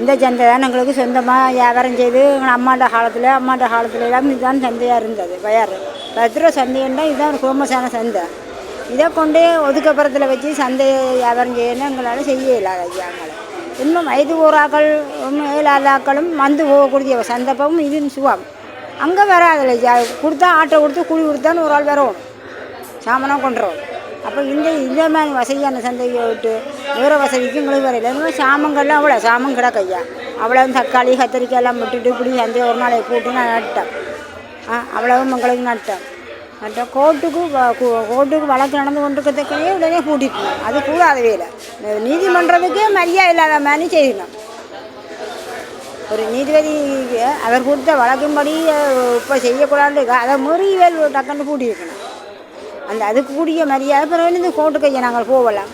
இந்த சந்தை தான் எங்களுக்கு சொந்தமாக வியாபாரம் செய்து எங்கள் அம்மாண்ட காலத்தில் அம்மாண்ட காலத்துல எல்லாம் இதுதான் சந்தையாக இருந்தது வயாறு. பத்திர சந்தைன்னா இதுதான் ஃபேமஸான சந்தை. இதை கொண்டு ஒதுக்கப்புறத்தில் வச்சு சந்தையை வியாபாரம் செய்யணும் எங்களால் செய்ய இல்லாத ஐயா எங்களை இன்னும் வயது ஊராக்கள் மேலாதாக்களும் வந்து போகக்கூடிய சந்தர்ப்பமும் இதுன்னு சுகம். அங்கே வராதில்ல ஐயா? கொடுத்தா ஆட்டோ கொடுத்து கூலி கொடுத்தான்னு ஒரு ஆள் வரும். சாமானம் கொண்டுறோம் அப்போ இந்த இந்த மாதிரி வசதியான சந்தையை விட்டு வேறு வசதிக்கு எங்களுக்கு வரையில. இன்னும் சாமங்கள்லாம் அவ்வளோ சாமம் கிடக்கு ஐயா. அவ்வளோ தக்காளி கத்திரிக்காய் எல்லாம் விட்டுட்டு இப்படி சந்தையை ஒரு நாளை போட்டு நான் நட்டேன். ஆ அவ்வளவும் எங்களுக்கு நட்டேன். நட்டேன். கோர்ட்டுக்கு கோர்ட்டுக்கு வழக்கு நடந்து கொண்டிருக்கிறதுக்கே உடனே கூட்டிட்டு அது கூட கூடாத வேலை நீதிமன்றத்துக்கே மரியாதை இல்லாத மாதிரி செய்யணும். ஒரு நீதிபதி அவர் கொடுத்த வழக்கின்படி இப்போ செய்யக்கூடாது அதை மீறி வேல் டக்குன்னு கூட்டியிருக்கணும் அந்த அதுக்கு கூடிய மரியாதை பிறகு இந்த கோர்ட்டுக்கு ஐயா நாங்கள் போகலாம்.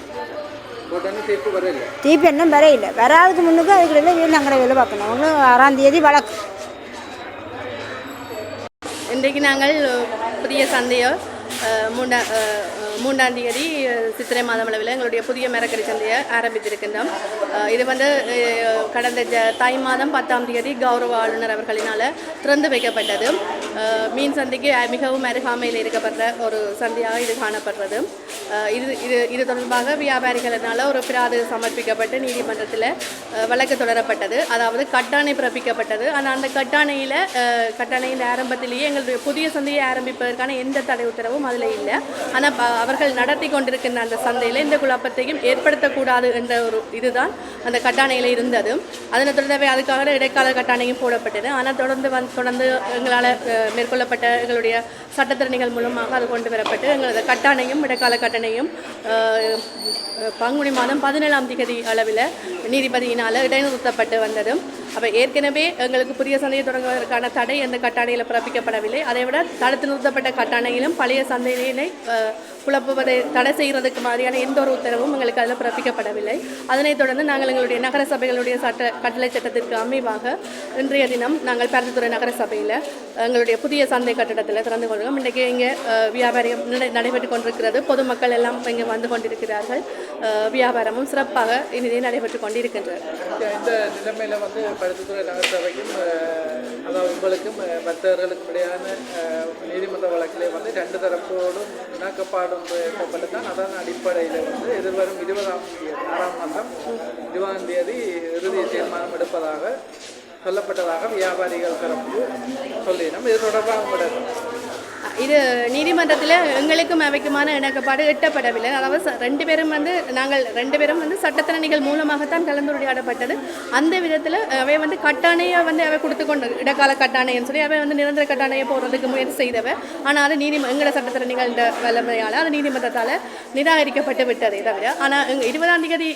தீர்ப்பு இன்னும் வரையில்லை வராதுக்கு முன்னுக்கு அதுக்கு வேலை நாங்கள் வேலை பார்க்கணும். ஒன்று ஆறாம் தேதி வழக்கு. இன்றைக்கு நாங்கள் புதிய சந்தையோ மூண்டா மூன்றாம் தேதி சித்திரை மாதம் அளவில் எங்களுடைய புதிய மரக்கறி சந்தையை ஆரம்பித்திருக்கின்றோம். இது வந்து கடந்த ஜ தை மாதம் பத்தாம் தேதி கௌரவ ஆளுநர் அவர்களினால் திறந்து வைக்கப்பட்டது. மீன் சந்தைக்கு மிகவும் அருகாமையில் இருக்கப்பட்ட ஒரு சந்தையாக இது காணப்படுறது. இது இது இது தொடர்பாக வியாபாரிகளினால் ஒரு பிராது சமர்ப்பிக்கப்பட்டு நீதிமன்றத்தில் வழக்கு தொடரப்பட்டது. அதாவது கட்டாணை பிறப்பிக்கப்பட்டது. ஆனால் அந்த கட்டாணையில் கட்டாணையின் ஆரம்பத்திலேயே எங்களுடைய புதிய சந்தையை ஆரம்பிப்பதற்கான எந்த தடை உத்தரவும் அதில் இல்லை. ஆனால் அவர்கள் நடத்தி கொண்டிருக்கின்ற அந்த சந்தையில் இந்த குழப்பத்தையும் ஏற்படுத்தக்கூடாது என்ற ஒரு இதுதான் அந்த கட்டாணையில் இருந்தது. அதனை தொடர்ந்து அதுக்காக இடைக்கால கட்டாணையும் போடப்பட்டது. ஆனால் தொடர்ந்து வந்து தொடர்ந்து எங்களால் மேற்கொள்ளப்பட்ட எங்களுடைய சட்டத்திறனிகள் மூலமாக அது கொண்டு வரப்பட்டு எங்களது கட்டாணையும் இடைக்கால கட்டணம் அஹ், பங்குனி மாதம் பதினேழாம் திகதி அளவில் நீதிபதியினால் இடைநிறுத்தப்பட்டு வந்தது அப்போ ஏற்கனவே எங்களுக்கு புதிய சந்தையை தொடங்குவதற்கான தடை அந்த கட்டாணையில் பிறப்பிக்கப்படவில்லை. அதை விட தடுத்து நிறுத்தப்பட்ட கட்டாணையிலும் பழைய சந்தையினை குழப்புவதை தடை செய்கிறதுக்கு மாதிரியான எந்த ஒரு உத்தரவும் எங்களுக்கு அதில் பிறப்பிக்கப்படவில்லை. அதனைத் தொடர்ந்து நாங்கள் எங்களுடைய நகர சபைகளுடைய சட்ட கட்டளை சட்டத்திற்கு அமைவாக இன்றைய தினம் நாங்கள் பருத்தித்துறை நகர சபையில் எங்களுடைய புதிய சந்தை கட்டடத்தில் திறந்து கொள்கிறோம். இன்றைக்கு இங்கே வியாபாரம் நடைபெற்று கொண்டிருக்கிறது. பொதுமக்கள் எல்லாம் இங்கே வந்து கொண்டிருக்கிறார்கள். வியாபாரமும் சிறப்பாக இனிதே நடைபெற்று சொல்லியிருக்கின்றார். இந்த நிலைமையில் வந்து படித்துறை நகரசபைக்கும் அஹ், அதாவது உங்களுக்கும் பக்தர்களுக்கும் இடையான நீதிமன்ற வழக்கிலே வந்து ரெண்டு தரப்போடும் இணக்கப்பாடும் ஒன்று ஏற்பட்டு தான் அதன் அடிப்படையில் வந்து எதிர்வரும் இருபதாம் தேதி ஆறாம் மாதம் இருபதாம் தேதி இறுதி தீர்மானம் எடுப்பதாக சொல்லப்பட்டதாக வியாபாரிகள் தரப்பு சொல்லினோம் இது தொடர்பாக உங்களோட இது நீதிமன்றத்தில் எங்களுக்கும் அவைக்குமான இணக்கப்பாடு எட்டப்படவில்லை. அதாவது ரெண்டு பேரும் வந்து நாங்கள் ரெண்டு பேரும் வந்து சட்டத்திறனிகள் மூலமாகத்தான் கலந்துரையாடப்பட்டது. அந்த விதத்தில் அவை வந்து கட்டாணையை வந்து அவை கொடுத்து கொண்டு இடைக்கால கட்டாணைன்னு சொல்லி அவை வந்து நிரந்தர கட்டாணையை போடுறதுக்கு முயற்சி செய்தவை. ஆனால் அது நீதி எங்களோட சட்டத்திறனிகள் வல்லமையால் அது நீதிமன்றத்தால் நிராகரிக்கப்பட்டு விட்டது தவிர ஆனால் எங்கள் இருபதாம் தேதி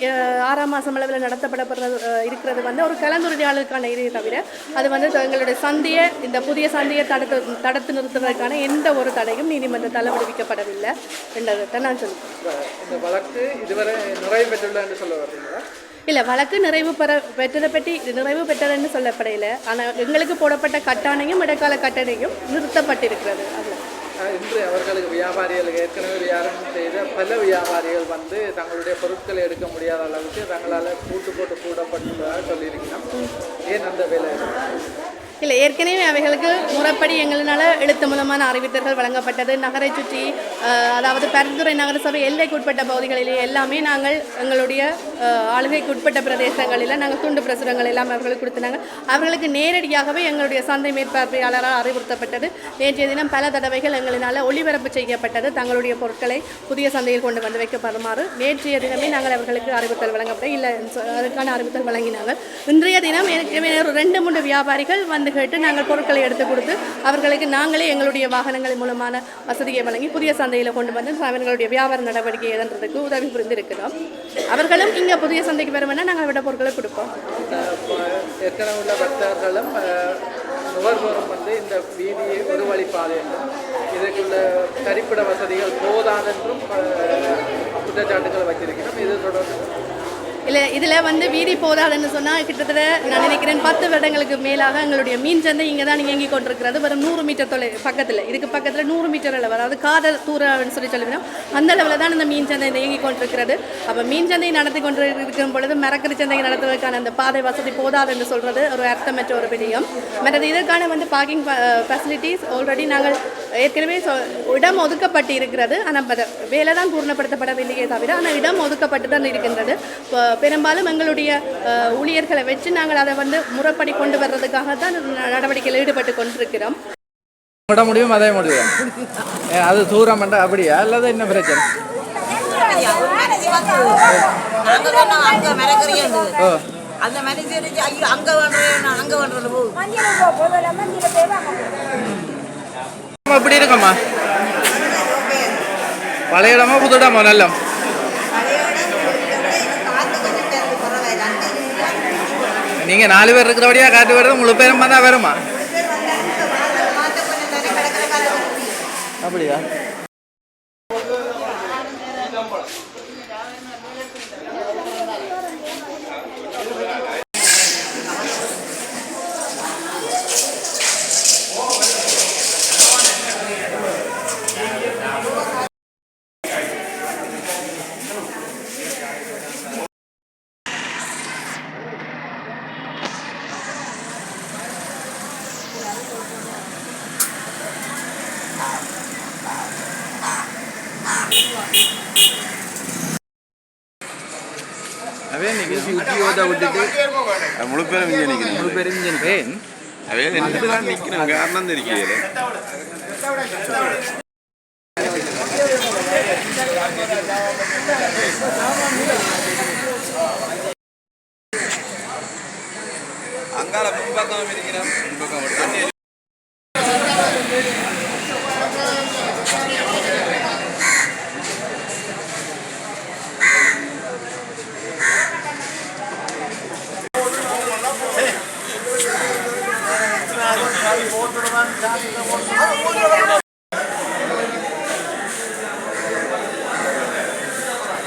ஆறாம் மாதம் அளவில் நடத்தப்படப்படுறது இருக்கிறது வந்து ஒரு கலந்துரையாடலுக்கான இது தவிர அது வந்து எங்களுடைய சந்தையை இந்த புதிய சந்தையை தடுத்து தடுத்து நிறுத்துவதற்கான எந்த ஒரு தடையும் நீதிமன்றத்தால் விடுவிக்கப்படவில்லை என்றதை நான் சொல்லுவேன் இந்த வழக்கு இதுவரை நிறைவு பெற்றுள்ள என்று சொல்ல வர்றீங்களா இல்லை வழக்கு நிறைவு பெற பெற்றதை பற்றி நிறைவு பெற்றதுன்னு சொல்லப்படையில ஆனால் எங்களுக்கு போடப்பட்ட கட்டாணையும் இடைக்கால கட்டணையும் நிறுத்தப்பட்டிருக்கிறது. அது அஹ் இன்று அவர்களுக்கு வியாபாரிகளுக்கு ஏற்கனவே வியாபாரம் செய்த பல வியாபாரிகள் வந்து தங்களுடைய பொருட்களை எடுக்க முடியாத அளவுக்கு தங்களால் கூட்டு போட்டு கூடப்பட்டுள்ளதாக சொல்லியிருக்கிறோம் ஏன் அந்த வேலை? இல்லை ஏற்கனவே அவைகளுக்கு முறைப்படி எங்களால் எழுத்து மூலமான அறிவித்தல்கள் வழங்கப்பட்டது. நகரை சுற்றி அதாவது பரிந்துரை நகரசபை எல்லைக்குட்பட்ட பகுதிகளிலே எல்லாமே நாங்கள் எங்களுடைய அஹ், ஆளுகைக்கு உட்பட்ட பிரதேசங்களில் நாங்கள் துண்டு பிரசுரங்கள் எல்லாம் அவர்களுக்கு கொடுத்தினாங்க அவர்களுக்கு நேரடியாகவே எங்களுடைய சந்தை மேற்பார்வையாளரால் அறிவுறுத்தப்பட்டது. நேற்றைய தினம் பல தடவைகள் எங்களினால் ஒளிபரப்பு செய்யப்பட்டது. தங்களுடைய பொருட்களை புதிய சந்தையில் கொண்டு வந்து வைக்கப்படுமாறு நேற்றைய தினமே நாங்கள் அவர்களுக்கு அறிவுறுத்தல் வழங்கப்பட்ட இல்லை அதுக்கான அறிவுறுத்தல் வழங்கினாங்க. இன்றைய தினம் ஏற்கனவே ஒரு ரெண்டு மூன்று வியாபாரிகள் வந்து கேட்டு நாங்கள் பொருட்களை எடுத்து கொடுத்து அவர்களுக்கு நாங்களே எங்களுடைய வாகனங்கள் மூலமான வசதியை வழங்கி புதிய சந்தையில் கொண்டு வந்து அவர்களுடைய வியாபார நடவடிக்கை எதன்றதுக்கு உதவி புரிந்திருக்கிறோம். அவர்களும் இங்கே புதிய சந்தைக்கு வருவனா நாங்கள் விட பொருட்களை கொடுப்போம். ஏற்கனவே உள்ள பக்தர்களும் நுகர்வோரும் வந்து இந்த வீதியை ஒரு வழிபாதை என்றும் இதற்குள்ள தரிப்பிட வசதிகள் போதாதென்றும் குற்றச்சாட்டுகளை வைத்திருக்கிறோம். வச்சிருக்கிறோம் இது தொடர்ந்து இல்லை இதில் வந்து வீதி போதாதுன்னு சொன்னால் கிட்டத்தட்ட நான் நினைக்கிறேன் பத்து வருடங்களுக்கு மேலாக எங்களுடைய மீன் சந்தை இங்கே தான் இயங்கி கொண்டிருக்கிறது. வரும் நூறு மீட்டர் தொலை பக்கத்தில் இதுக்கு பக்கத்தில் நூறு மீட்டர் அளவு அதாவது காதல் தூரம்னு சொல்லி சொல்லுவோம் அந்த அளவில் தான் இந்த மீன் சந்தை இயங்கி கொண்டிருக்கிறது. அப்போ மீன் சந்தை நடத்தி கொண்டு இருக்கும் பொழுது மரக்கறி சந்தை நடத்துவதற்கான அந்த பாதை வசதி போதாதுன்னு சொல்கிறது ஒரு அர்த்தமற்ற ஒரு விடயம். மற்றது இதற்கான வந்து பார்க்கிங் ஃபெசிலிட்டிஸ் ஆல்ரெடி நாங்கள் ஏற்கனவே இடம் ஒதுக்கப்பட்டு இருக்கிறது ஆனால் வேலை தான் பூர்ணப்படுத்தப்படவில்லையே தவிர ஆனால் இடம் ஒதுக்கப்பட்டு தான் இருக்கின்றது பெரும்பாலும் எங்களுடைய ஊழியர்களை வச்சு நாங்கள் அதை வந்து முறைப்படி கொண்டு வர்றதுக்காக தான் நடவடிக்கையில் ஈடுபட்டு கொண்டிருக்கிறோம். முட முடியும் அதே முடியும். அது தூரம் பண்ண அப்படியா? அல்லது என்ன பிரச்சனை? நாங்க ஓ. அந்த மாதிரி ஐயோ அங்க வேண்டுறேன் நான் அங்க வேண்டுறது போ இருக்கம்மா பழைய இடமா புது இடமா நல்ல நீங்க நாலு பேர் இருக்கிறபடியா காட்டு வருது முழு பேரும் தான் வருமா அப்படியா? அவே நிகழ்ச்சி உச்சி ஓதா விட்டுட்டு முழு பேரும் இங்கே நிற்கிறேன் முழு பேரும் இங்கே நிற்கிறேன் அவே நின்றுதான் நிற்கிறேன் காரணம் தெரிவிக்கிறது அங்கால முன்பக்கம் இருக்கிறோம் முன்பக்கம்